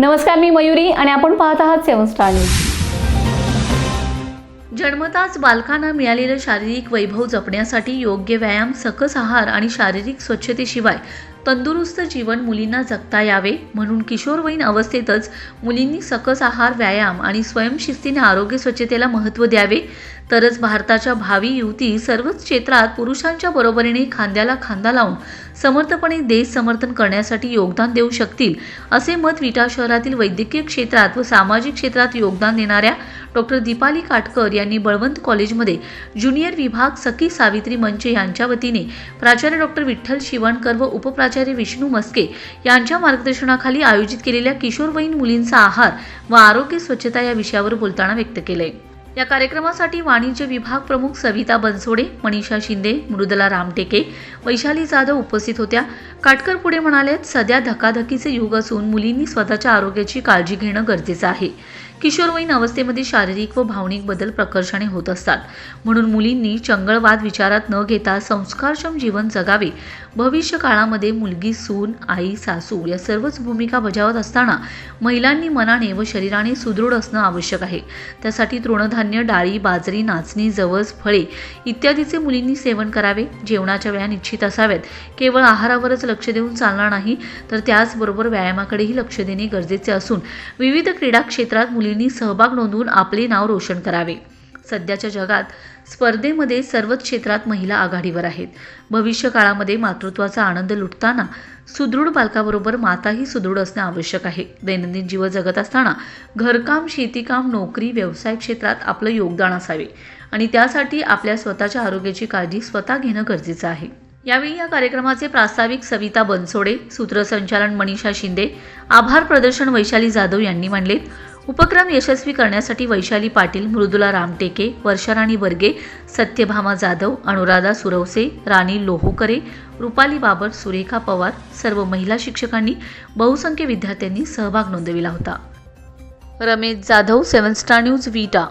नमस्कार मी मयुरी आणि आपण पाहत आहात सेवन स्टार न्यूज. जन्मताच बालकांना मिळालेलं शारीरिक वैभव जपण्यासाठी योग्य व्यायाम सकस आहार आणि शारीरिक स्वच्छतेशिवाय तंदुरुस्त जीवन मुलींना जगता यावे म्हणून किशोरवयीन अवस्थेतच मुलींनी सकस आहार व्यायाम आणि स्वयंशिस्तीने आरोग्य स्वच्छतेला महत्त्व द्यावे. तरच भारताच्या भावी युवती सर्वच क्षेत्रात पुरुषांच्या बरोबरीने खांद्याला खांदा लावून समर्थपणे देश समर्थन करण्यासाठी योगदान देऊ शकतील असे मत विटा शहरातील वैद्यकीय क्षेत्रात व सामाजिक क्षेत्रात योगदान देणाऱ्या डॉक्टर दीपाली काटकर यांनी बळवंत कॉलेजमध्ये ज्युनियर विभाग सखी सावित्री मंच यांच्या वतीने प्राचार्य डॉक्टर विठ्ठल शिवणकर व उपप्राचार्य विष्णू मस्के यांच्या मार्गदर्शनाखाली आयोजित केलेल्या किशोरवयीन मुलींचा आहार व आरोग्य स्वच्छता या विषयावर बोलताना व्यक्त केले. या कार्यक्रमासाठी वाणिज्य विभाग प्रमुख सविता बनसोडे मनीषा शिंदे मृदला रामटेके वैशाली जाधव उपस्थित होत्या. काटकर पुढे म्हणाले सध्या धकाधकीचे युग असून मुलींनी स्वतःच्या आरोग्याची काळजी घेणं गरजेचं आहे. किशोरवयीन अवस्थेमध्ये शारीरिक व भावनिक बदल प्रकर्षाने होत असतात. म्हणून मुलींनी चंगळवाद विचारात न घेता संस्कारक्षम जीवन जगावे. भविष्य काळामध्ये मुलगी सून आई सासू या सर्वच भूमिका बजावत असताना महिलांनी मनाने व शरीराने सुदृढ असणं आवश्यक आहे. त्यासाठी तृणधान्य डाळी बाजरी नाचणी जवस फळे इत्यादीचे मुलींनी सेवन करावे. जेवणाच्या वेळा निश्चित असाव्यात केवळ आहारावरच लक्ष देऊन चालणार नाही तर त्याचबरोबर व्यायामाकडेही लक्ष देणे गरजेचे असून विविध क्रीडा क्षेत्रात मुलींनी सहभाग नोंदवून आपले नाव रोशन करावे. सध्याच्या जगात स्पर्धेमध्ये सर्वच क्षेत्रात महिला आघाडीवर आहेत. भविष्य काळामध्ये मातृत्वाचा आनंद लुटताना सुदृढ बालकाबरोबर माताही सुदृढ असणे आवश्यक आहे. दैनंदिन जीवन जगत असताना घरकाम शेतीकाम नोकरी व्यवसाय क्षेत्रात आपलं योगदान असावे आणि त्यासाठी आपल्या स्वतःच्या आरोग्याची काळजी स्वतः घेणं गरजेचं आहे. यावेळी या कार्यक्रमाचे प्रास्ताविक सविता बनसोडे सूत्रसंचालन मनीषा शिंदे आभार प्रदर्शन वैशाली जाधव यांनी मांडले उपक्रम यशस्वी करण्यासाठी वैशाली पाटील मृदुला रामटेके वर्षाराणी वर्गे सत्यभामा जाधव अनुराधा सुरवसे राणी लोहोकरे रुपाली बाबर सुरेखा पवार सर्व महिला शिक्षकांनी बहुसंख्य विद्यार्थ्यांनी सहभाग नोंदविला होता. Ramesh Jadhav seven star news Vita